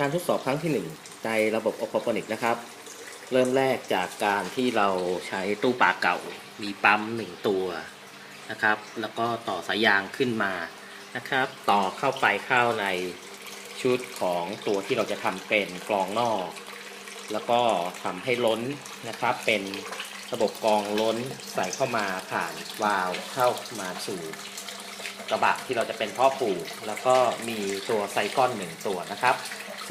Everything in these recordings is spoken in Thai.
การทดสอบครั้งที่ 1 ในระบบอ q u a p o n i c นะครับ เริ่มแรกจากการที่เราใช้ตู้ปลาเก่า มีปั๊มหนึ่งตัวนะครับ แล้วก็ต่อสายยางขึ้นมานะครับ ต่อเข้าไปเข้าในชุดของตัวที่เราจะทำเป็นกรองนอก แล้วก็ทำให้ล้นนะครับ เป็นระบบกรองล้นใส่เข้ามาผ่านวาล์วเข้ามาสู่กระบะที่เราจะเป็นพ่อปลูกแล้วก็มีตัวไซคอนหนึ่งตัวนะครับ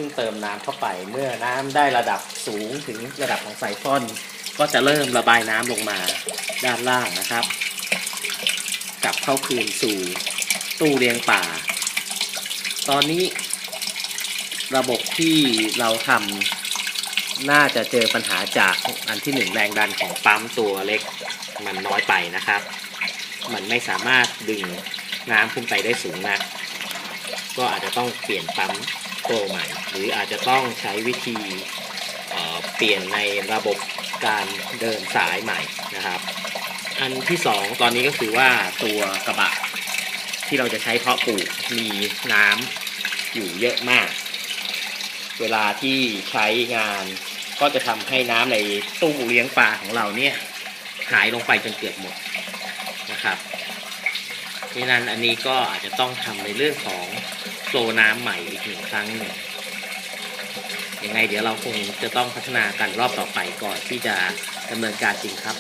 ซึ่งเติมน้ำเข้าไป เมื่อน้ำได้ระดับสูงถึงระดับของไซคอน ก็จะเริ่มระบายน้ำลงมาด้านล่างนะครับ กลับเข้าคืนสู่ตู้เลี้ยงป่า ตอนนี้ ระบบที่เราทำน่าจะเจอปัญหาจากอันที่หนึ่งแรงดันของปั๊มตัวเล็กมันน้อยไปนะครับ มันไม่สามารถดึงน้ำขึ้นไปได้สูงนัก ก็อาจจะต้องเปลี่ยนปั๊ม ตัวใหม่ หรืออาจจะต้องใช้วิธีเปลี่ยนในระบบการเดินสายใหม่นะครับ อันที่สองตอนนี้ก็คือว่าตัวกระบะที่เราจะใช้เพาะปลูกมีน้ำอยู่เยอะมาก เวลาที่ใช้งานก็จะทำให้น้ำในตู้เลี้ยงปลาของเราเนี่ยหายลงไปจนเกือบหมดนะครับเพราะฉะนั้นอันนี้ก็อาจจะต้องทำในเรื่องของ โซน้ำใหม่อีกหนึ่งครั้งหนึ่งยังไงเดี๋ยวเราคงจะต้องพัฒนากันรอบต่อไปก่อนที่จะดำเนินการจริงครับ